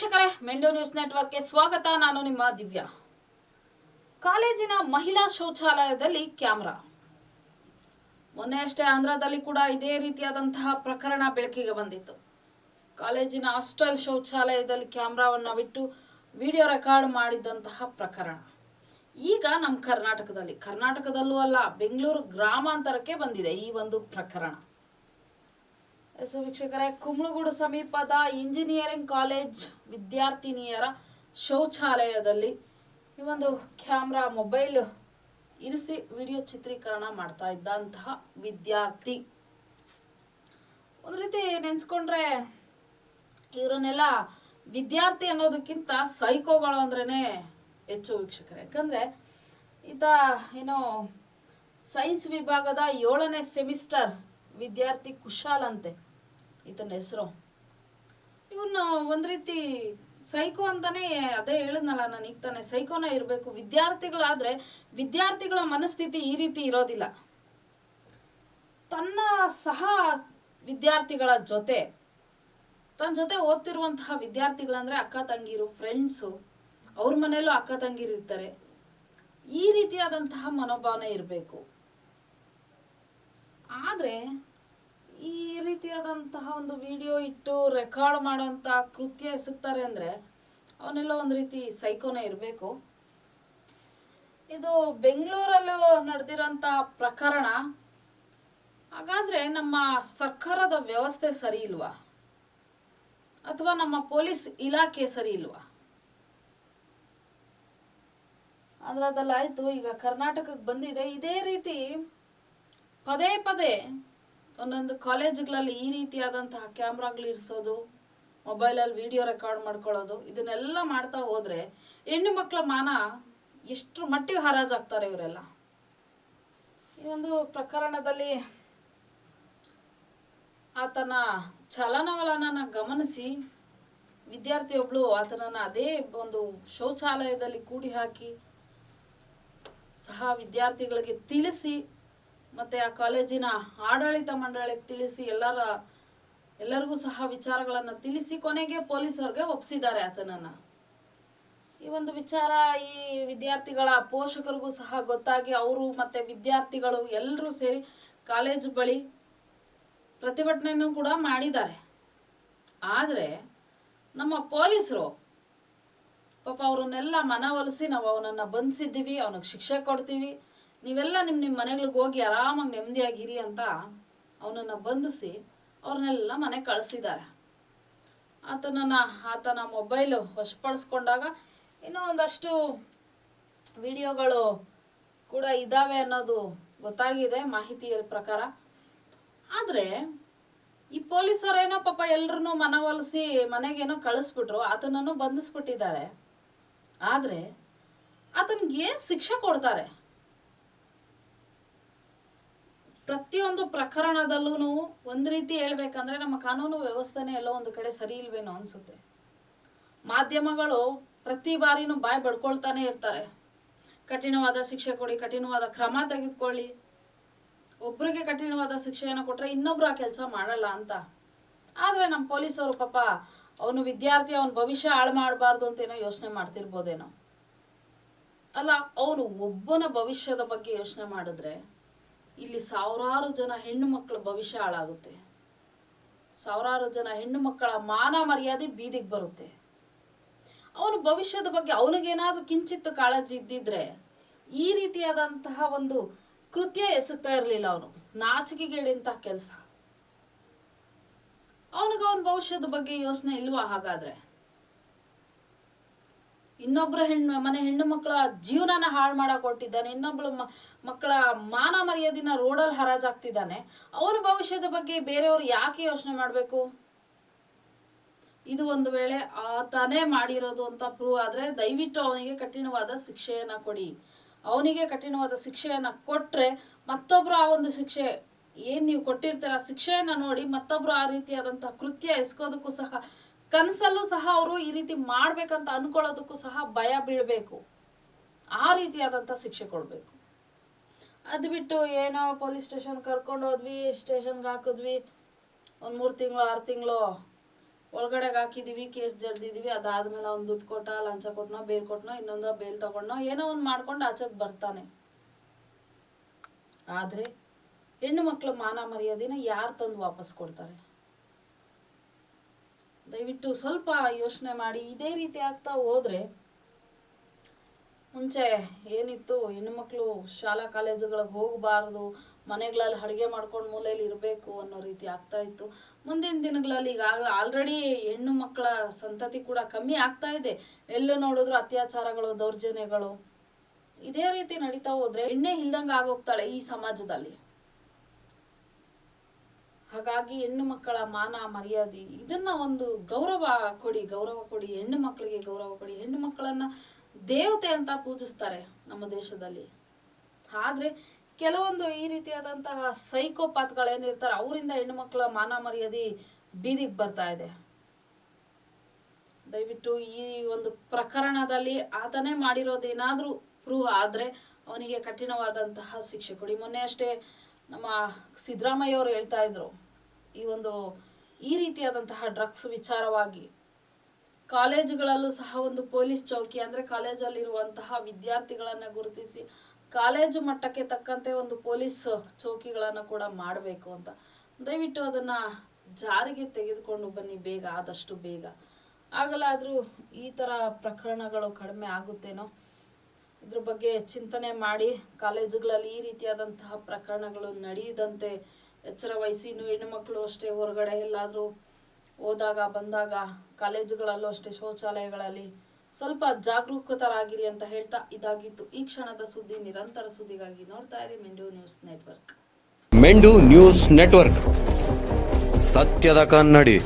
ವೀಕ್ಷಕರೇ, ಮೆಂಡೋ ನ್ಯೂಸ್ ನೆಟ್ವರ್ಕ್ಗೆ ಸ್ವಾಗತ. ನಾನು ನಿಮ್ಮ ದಿವ್ಯಾ. ಕಾಲೇಜಿನ ಮಹಿಳಾ ಶೌಚಾಲಯದಲ್ಲಿ ಕ್ಯಾಮ್ರಾ. ಮೊನ್ನೆ ಅಷ್ಟೇ ಆಂಧ್ರದಲ್ಲಿ ಕೂಡ ಇದೇ ರೀತಿಯಾದಂತಹ ಪ್ರಕರಣ ಬೆಳಕಿಗೆ ಬಂದಿತ್ತು. ಕಾಲೇಜಿನ ಹಾಸ್ಟೆಲ್ ಶೌಚಾಲಯದಲ್ಲಿ ಕ್ಯಾಮ್ರಾವನ್ನು ಬಿಟ್ಟು ವಿಡಿಯೋ ರೆಕಾರ್ಡ್ ಮಾಡಿದ್ದಂತಹ ಪ್ರಕರಣ. ಈಗ ನಮ್ಮ ಕರ್ನಾಟಕದಲ್ಲಿ. ಕರ್ನಾಟಕದಲ್ಲೂ ಅಲ್ಲ, ಬೆಂಗಳೂರು ಗ್ರಾಮಾಂತರಕ್ಕೆ ಬಂದಿದೆ ಈ ಒಂದು ಪ್ರಕರಣ. ಎಸ್ ವೀಕ್ಷಕರೇ, ಕುಂಬಳಗೂಡು ಸಮೀಪದ ಇಂಜಿನಿಯರಿಂಗ್ ಕಾಲೇಜ್ ವಿದ್ಯಾರ್ಥಿನಿಯರ ಶೌಚಾಲಯದಲ್ಲಿ ಈ ಒಂದು ಕ್ಯಾಮ್ರಾ ಮೊಬೈಲ್ ಇರಿಸಿ ವಿಡಿಯೋ ಚಿತ್ರೀಕರಣ ಮಾಡ್ತಾ ಇದ್ದಂತಹ ವಿದ್ಯಾರ್ಥಿ. ಒಂದು ರೀತಿ ನೆನ್ಸ್ಕೊಂಡ್ರೆ ಇವರನ್ನೆಲ್ಲ ವಿದ್ಯಾರ್ಥಿ ಅನ್ನೋದಕ್ಕಿಂತ ಸೈಕೋಗಳು ಅಂದ್ರೇ ಹೆಚ್ಚು ವೀಕ್ಷಕರೇ. ಯಾಕಂದರೆ ಈತ ಏನೋ ಸೈನ್ಸ್ ವಿಭಾಗದ ಏಳನೇ ಸೆಮಿಸ್ಟರ್ ವಿದ್ಯಾರ್ಥಿ ಕುಶಾಲ್ ಅಂತೆ. ಈತನ ಹೆಸರು? ಇವನ್ನ ಒಂದು ರೀತಿ ಸೈಕೋ ಅಂತಾನೆ ಅದೇ ಹೇಳಿದ್ನಲ್ಲ ನಾನು ಈಗ ತಾನೆ. ಸೈಕೋನ ಇರಬೇಕು. ವಿದ್ಯಾರ್ಥಿಗಳಾದ್ರೆ ವಿದ್ಯಾರ್ಥಿಗಳ ಮನಸ್ಥಿತಿ ಈ ರೀತಿ ಇರೋದಿಲ್ಲ. ತನ್ನ ಸಹ ವಿದ್ಯಾರ್ಥಿಗಳ ಜೊತೆ, ತನ್ನ ಜೊತೆ ಓದ್ತಿರುವಂತಹ ವಿದ್ಯಾರ್ಥಿಗಳಂದ್ರೆ ಅಕ್ಕ ತಂಗಿರು ಫ್ರೆಂಡ್ಸು ಅವ್ರ ಮನೆಯಲ್ಲೂ ಅಕ್ಕ ತಂಗಿರು ಇರ್ತಾರೆ. ಈ ರೀತಿಯಾದಂತಹ ಮನೋಭಾವನೆ ಇರಬೇಕು. ಆದರೆ ಈ ರೀತಿಯಾದಂತಹ ಒಂದು ವಿಡಿಯೋ ಇಟ್ಟು ರೆಕಾರ್ಡ್ ಮಾಡುವಂಥ ಕೃತ್ಯ ಎಸಗ್ತಾರೆ ಅಂದರೆ ಅವನೆಲ್ಲ ಒಂದು ರೀತಿ ಸೈಕೋನೇ ಇರಬೇಕು. ಇದು ಬೆಂಗಳೂರಲ್ಲೂ ನಡೆದಿರೋಂಥ ಪ್ರಕರಣ. ಹಾಗಾದ್ರೆ ನಮ್ಮ ಸರ್ಕಾರದ ವ್ಯವಸ್ಥೆ ಸರಿ ಇಲ್ವಾ? ಅಥವಾ ನಮ್ಮ ಪೊಲೀಸ್ ಇಲಾಖೆ ಸರಿ ಇಲ್ವಾ? ಆಯಿತು, ಈಗ ಕರ್ನಾಟಕಕ್ಕೆ ಬಂದಿದೆ. ಇದೇ ರೀತಿ ಪದೇ ಪದೇ ಒಂದೊಂದು ಕಾಲೇಜುಗಳಲ್ಲಿ ಈ ರೀತಿಯಾದಂತಹ ಕ್ಯಾಮ್ರಾಗಳು ಇರಿಸೋದು ಮೊಬೈಲಲ್ಲಿ ವಿಡಿಯೋ ರೆಕಾರ್ಡ್ ಮಾಡ್ಕೊಳ್ಳೋದು, ಇದನ್ನೆಲ್ಲ ಮಾಡ್ತಾ ಹೋದರೆ ಹೆಣ್ಣು ಮಕ್ಕಳ ಮಾನ ಎಷ್ಟು ಮಟ್ಟಿಗೆ ಹರಾಜಾಗ್ತಾರೆ ಇವರೆಲ್ಲ. ಈ ಒಂದು ಪ್ರಕರಣದಲ್ಲಿ ಆತನ ಚಲನವಲನ ಗಮನಿಸಿ ವಿದ್ಯಾರ್ಥಿಯೊಬ್ಳು ಆತನನ್ನ ಅದೇ ಒಂದು ಶೌಚಾಲಯದಲ್ಲಿ ಕೂಡಿ ಹಾಕಿ ಸಹ ವಿದ್ಯಾರ್ಥಿಗಳಿಗೆ ತಿಳಿಸಿ ಮತ್ತೆ ಆ ಕಾಲೇಜಿನ ಆಡಳಿತ ಮಂಡಳಿಗೆ ತಿಳಿಸಿ ಎಲ್ಲರ, ಎಲ್ಲರಿಗೂ ಸಹ ವಿಚಾರಗಳನ್ನು ತಿಳಿಸಿ ಕೊನೆಗೆ ಪೊಲೀಸರಿಗೆ ಒಪ್ಪಿಸಿದ್ದಾರೆ ಆತನನ್ನ. ಈ ಒಂದು ವಿಚಾರ ಈ ವಿದ್ಯಾರ್ಥಿಗಳ ಪೋಷಕರಿಗೂ ಸಹ ಗೊತ್ತಾಗಿ ಅವರು ಮತ್ತೆ ವಿದ್ಯಾರ್ಥಿಗಳು ಎಲ್ಲರೂ ಸೇರಿ ಕಾಲೇಜ್ ಬಳಿ ಪ್ರತಿಭಟನೆಯನ್ನು ಕೂಡ ಮಾಡಿದ್ದಾರೆ. ಆದರೆ ನಮ್ಮ ಪೊಲೀಸರು, ಪಾಪ ಅವರನ್ನೆಲ್ಲ ಮನವೊಲಿಸಿ ನಾವು ಅವನನ್ನು ಬಂಧಿಸಿದ್ದೀವಿ, ಅವನಿಗೆ ಶಿಕ್ಷೆ ಕೊಡ್ತೀವಿ. ನೀವೆಲ್ಲ ನಿಮ್ಮ ನಿಮ್ಮ ಮನೆಗಳಿಗೆ ಹೋಗಿ ಆರಾಮಾಗಿ ನೆಮ್ಮದಿಯಾಗಿರಿ ಅಂತ ಅವನನ್ನು ಬಂಧಿಸಿ ಅವ್ರನ್ನೆಲ್ಲ ಮನೆ ಕಳಿಸಿದ್ದಾರೆ ಆತನನ್ನು, ಆತನ ಮೊಬೈಲು ವಶಪಡಿಸ್ಕೊಂಡಾಗ ಇನ್ನೂ ಒಂದಷ್ಟು ವಿಡಿಯೋಗಳು ಕೂಡ ಇದ್ದಾವೆ ಅನ್ನೋದು ಗೊತ್ತಾಗಿದೆ ಮಾಹಿತಿಯ ಪ್ರಕಾರ. ಆದರೆ ಈ ಪೊಲೀಸರೇನೋ ಪಾಪ ಎಲ್ಲರೂ ಮನವೊಲಿಸಿ ಮನೆಗೇನೋ ಕಳಿಸ್ಬಿಟ್ರು, ಆತನನ್ನು ಬಂಧಿಸ್ಬಿಟ್ಟಿದ್ದಾರೆ ಆದರೆ ಆತನಿಗೆ ಶಿಕ್ಷೆ ಕೊಡ್ತಾರೆ? ಪ್ರತಿಯೊಂದು ಪ್ರಕರಣದಲ್ಲೂ ಒಂದು ರೀತಿ ಹೇಳ್ಬೇಕಂದ್ರೆ ನಮ್ಮ ಕಾನೂನು ವ್ಯವಸ್ಥೆನೇ ಎಲ್ಲೋ ಒಂದು ಕಡೆ ಸರಿ ಇಲ್ವೇನೋ ಅನ್ಸುತ್ತೆ. ಮಾಧ್ಯಮಗಳು ಪ್ರತಿ ಬಾರಿನೂ ಬಾಯಿ ಬಡ್ಕೊಳ್ತಾನೆ ಇರ್ತಾರೆ. ಕಠಿಣವಾದ ಶಿಕ್ಷೆ ಕೊಡಿ, ಕಠಿಣವಾದ ಕ್ರಮ ತೆಗೆದುಕೊಳ್ಳಿ. ಒಬ್ರಿಗೆ ಕಠಿಣವಾದ ಶಿಕ್ಷೆಯನ್ನು ಕೊಟ್ಟರೆ ಇನ್ನೊಬ್ರು ಆ ಕೆಲಸ ಮಾಡಲ್ಲ ಅಂತ. ಆದ್ರೆ ನಮ್ಮ ಪೊಲೀಸರು ಪಾಪ ಅವನು ವಿದ್ಯಾರ್ಥಿ, ಅವನ ಭವಿಷ್ಯ ಹಾಳು ಮಾಡಬಾರ್ದು ಅಂತೇನೋ ಯೋಚನೆ ಮಾಡ್ತಿರ್ಬೋದೇನೋ. ಅಲ್ಲ, ಅವನು ಒಬ್ಬನ ಭವಿಷ್ಯದ ಬಗ್ಗೆ ಯೋಚನೆ ಮಾಡಿದ್ರೆ ಇಲ್ಲಿ ಸಾವಿರಾರು ಜನ ಹೆಣ್ಣು ಮಕ್ಕಳ ಭವಿಷ್ಯ ಹಾಳಾಗುತ್ತೆ. ಸಾವಿರಾರು ಜನ ಹೆಣ್ಣು ಮಕ್ಕಳ ಮಾನ ಮರ್ಯಾದೆ ಬೀದಿಗೆ ಬರುತ್ತೆ. ಅವನ ಭವಿಷ್ಯದ ಬಗ್ಗೆ ಅವನಿಗೇನಾದ್ರೂ ಕಿಂಚಿತ್ತು ಕಾಳಜಿ ಇದ್ದಿದ್ರೆ ಈ ರೀತಿಯಾದಂತಹ ಒಂದು ಕೃತ್ಯ ಎಸಗ್ತಾ ಇರಲಿಲ್ಲ ಅವನು. ನಾಚಿಕೆಗೇಡಿಂತಹ ಕೆಲಸ. ಅವನಿಗೆ ಅವನ ಭವಿಷ್ಯದ ಬಗ್ಗೆ ಯೋಚನೆ ಇಲ್ವಾ ಹಾಗಾದ್ರೆ? ಇನ್ನೊಬ್ಬರ ಹೆಣ್ಣು ಮನೆ ಹೆಣ್ಣು ಮಕ್ಕಳ ಜೀವನನ ಹಾಳು ಮಾಡಕ್ ಕೊಟ್ಟಿದ್ದಾನೆ, ಇನ್ನೊಬ್ಳು ಮಕ್ಕಳ ಮಾನ ಮರ್ಯಾದಿನ ರೋಡಲ್ಲಿ ಹರಾಜಾಗ್ತಿದ್ದಾನೆ ಅವನ ಭವಿಷ್ಯದ ಬಗ್ಗೆ ಬೇರೆಯವರು ಯಾಕೆ ಯೋಚನೆ ಮಾಡಬೇಕು? ಇದು ಒಂದು ವೇಳೆ ಆತನೇ ಮಾಡಿರೋದು ಅಂತ ಪ್ರೂವ್ ಆದ್ರೆ ದಯವಿಟ್ಟು ಅವನಿಗೆ ಕಠಿಣವಾದ ಶಿಕ್ಷೆಯನ್ನ ಕೊಡಿ. ಅವನಿಗೆ ಕಠಿಣವಾದ ಶಿಕ್ಷೆಯನ್ನ ಕೊಟ್ರೆ ಮತ್ತೊಬ್ರು ಆ ಒಂದು ಶಿಕ್ಷೆ, ಏನ್ ನೀವು ಕೊಟ್ಟಿರ್ತೀರ ಶಿಕ್ಷೆಯನ್ನ ನೋಡಿ ಮತ್ತೊಬ್ರು ಆ ರೀತಿಯಾದಂತಹ ಕೃತ್ಯ ಎಸ್ಕೋದಕ್ಕೂ ಸಹ ಕನಸಲ್ಲೂ ಸಹ ಅವರು ಈ ರೀತಿ ಮಾಡ್ಬೇಕಂತ ಅನ್ಕೊಳ್ಳೋದಕ್ಕೂ ಸಹ ಭಯ ಬೀಳ್ಬೇಕು. ಆ ರೀತಿಯಾದಂಥ ಶಿಕ್ಷೆ ಕೊಡಬೇಕು. ಅದು ಬಿಟ್ಟು ಏನೋ ಪೊಲೀಸ್ ಸ್ಟೇಷನ್ ಕರ್ಕೊಂಡು ಹೋದ್ವಿ, ಸ್ಟೇಷನ್ಗೆ ಹಾಕಿದ್ವಿ. ಒಂದು ಮೂರು ತಿಂಗಳು, ಆರು ತಿಂಗಳು ಒಳಗಡೆಗೆ ಹಾಕಿದೀವಿ, ಕೇಸ್ ಜಡ್ದಿದೀವಿ ಅದಾದ್ಮೇಲೆ ಒಂದು ದುಡ್ಡು ಕೊಟ್ಟ, ಲಂಚ ಕೊಟ್ನೋ, ಬೇಲ್ ಕೊಟ್ನೋ, ಇನ್ನೊಂದು ಬೇಲ್ ತಗೊಂಡ್ನೋ, ಏನೋ ಒಂದು ಮಾಡ್ಕೊಂಡು ಆಚೆಗೆ ಬರ್ತಾನೆ. ಆದ್ರೆ ಹೆಣ್ಣು ಮಕ್ಕಳ ಮಾನ ಮರ್ಯಾದೆನ ಯಾರು ತಂದು ವಾಪಸ್ ಕೊಡ್ತಾರೆ? ದಯವಿಟ್ಟು ಸ್ವಲ್ಪ ಯೋಚನೆ ಮಾಡಿ. ಇದೇ ರೀತಿ ಆಗ್ತಾ ಹೋದ್ರೆ ಮುಂಚೆ ಏನಿತ್ತು? ಹೆಣ್ಣುಮಕ್ಕಳು ಶಾಲಾ ಕಾಲೇಜುಗಳಿಗೆ ಹೋಗಬಾರ್ದು, ಮನೆಗಳಲ್ಲಿ ಅಡುಗೆ ಮಾಡ್ಕೊಂಡು ಮೂಲೆಯಲ್ಲಿ ಇರಬೇಕು ಅನ್ನೋ ರೀತಿ ಆಗ್ತಾ ಇತ್ತು. ಮುಂದಿನ ದಿನಗಳಲ್ಲಿ ಈಗ ಆಲ್ರೆಡಿ ಹೆಣ್ಣು ಮಕ್ಕಳ ಸಂತತಿ ಕೂಡ ಕಮ್ಮಿ ಆಗ್ತಾ ಇದೆ. ಎಲ್ಲೂ ನೋಡಿದ್ರು ಅತ್ಯಾಚಾರಗಳು, ದೌರ್ಜನ್ಯಗಳು. ಇದೇ ರೀತಿ ನಡೀತಾ ಹೋದ್ರೆ ಹೆಣ್ಣೆ ಇಲ್ದಂಗೆ ಆಗೋಗ್ತಾಳೆ ಈ ಸಮಾಜದಲ್ಲಿ. ಹಾಗಾಗಿ ಹೆಣ್ಣು ಮಕ್ಕಳ ಮಾನ ಮರ್ಯಾದೆ, ಇದನ್ನ ಒಂದು ಗೌರವ ಕೊಡಿ ಗೌರವ ಕೊಡಿ, ಹೆಣ್ಣು ಮಕ್ಕಳಿಗೆ ಗೌರವ ಕೊಡಿ. ಹೆಣ್ಣು ಮಕ್ಕಳನ್ನ ದೇವತೆ ಅಂತ ಪೂಜಿಸ್ತಾರೆ ನಮ್ಮ ದೇಶದಲ್ಲಿ. ಆದ್ರೆ ಕೆಲವೊಂದು ಈ ರೀತಿಯಾದಂತಹ ಸೈಕೋಪಾತ್ಗಳೇನಿರ್ತಾರೆ ಅವರಿಂದ ಹೆಣ್ಣು ಮಕ್ಕಳ ಮಾನ ಮರ್ಯಾದೆ ಬೀದಿಗೆ ಬರ್ತಾ ಇದೆ. ದಯವಿಟ್ಟು ಈ ಒಂದು ಪ್ರಕರಣದಲ್ಲಿ ಆತನೇ ಮಾಡಿರೋದೇನಾದ್ರೂ ಪ್ರೂವ್ ಆದ್ರೆ ಅವನಿಗೆ ಕಠಿಣವಾದಂತಹ ಶಿಕ್ಷೆ ಕೊಡಿ. ಮೊನ್ನೆ ಅಷ್ಟೇ ನಮ್ಮ ಸಿದ್ದರಾಮಯ್ಯ ಅವರು ಹೇಳ್ತಾ ಇದ್ರು, ಈ ಒಂದು, ಈ ರೀತಿಯಾದಂತಹ ಡ್ರಗ್ಸ್ ವಿಚಾರವಾಗಿ ಕಾಲೇಜುಗಳಲ್ಲೂ ಸಹ ಒಂದು ಪೊಲೀಸ್ ಚೌಕಿ ಅಂದ್ರೆ ಕಾಲೇಜಲ್ಲಿರುವಂತಹ ವಿದ್ಯಾರ್ಥಿಗಳನ್ನ ಗುರುತಿಸಿ ಕಾಲೇಜು ಮಟ್ಟಕ್ಕೆ ತಕ್ಕಂತೆ ಒಂದು ಪೊಲೀಸ್ ಚೌಕಿಗಳನ್ನು ಕೂಡ ಮಾಡಬೇಕು ಅಂತ. ದಯವಿಟ್ಟು ಅದನ್ನ ಜಾರಿಗೆ ತೆಗೆದುಕೊಂಡು ಬನ್ನಿ, ಬೇಗ, ಆದಷ್ಟು ಬೇಗ. ಆಗಲಾದರೂ ಈ ತರ ಪ್ರಕರಣಗಳು ಕಡಿಮೆ ಆಗುತ್ತೇನೋ ಇದ್ರ ಬಗ್ಗೆ ಚಿಂತನೆ ಮಾಡಿ ಕಾಲೇಜುಗಳಲ್ಲಿ ಈ ರೀತಿಯಾದಂತಹ ಪ್ರಕರಣಗಳು ನಡೆಯದಂತೆ ಎಚ್ಚರ ವಹಿಸಿ ಇನ್ನು ಹೆಣ್ಣುಮಕ್ಕಳು ಅಷ್ಟೇ ಹೊರಗಡೆ ಎಲ್ಲಾದರೂ ಹೋದಾಗ ಬಂದಾಗ ಕಾಲೇಜುಗಳಲ್ಲೂ ಅಷ್ಟೇ ಶೌಚಾಲಯಗಳಲ್ಲಿ ಸ್ವಲ್ಪ ಜಾಗರೂಕತರಾಗಿರಿ ಅಂತ ಹೇಳ್ತಾ ಇದಾಗಿತ್ತು. ಈ ಕ್ಷಣದ ಸುದ್ದಿ ನಿರಂತರ ಸುದ್ದಿಗಾಗಿ ನೋಡ್ತಾ ಇರಿ Mendu news network. Mendu news network. ಸತ್ಯದ ಕನ್ನಡಿ.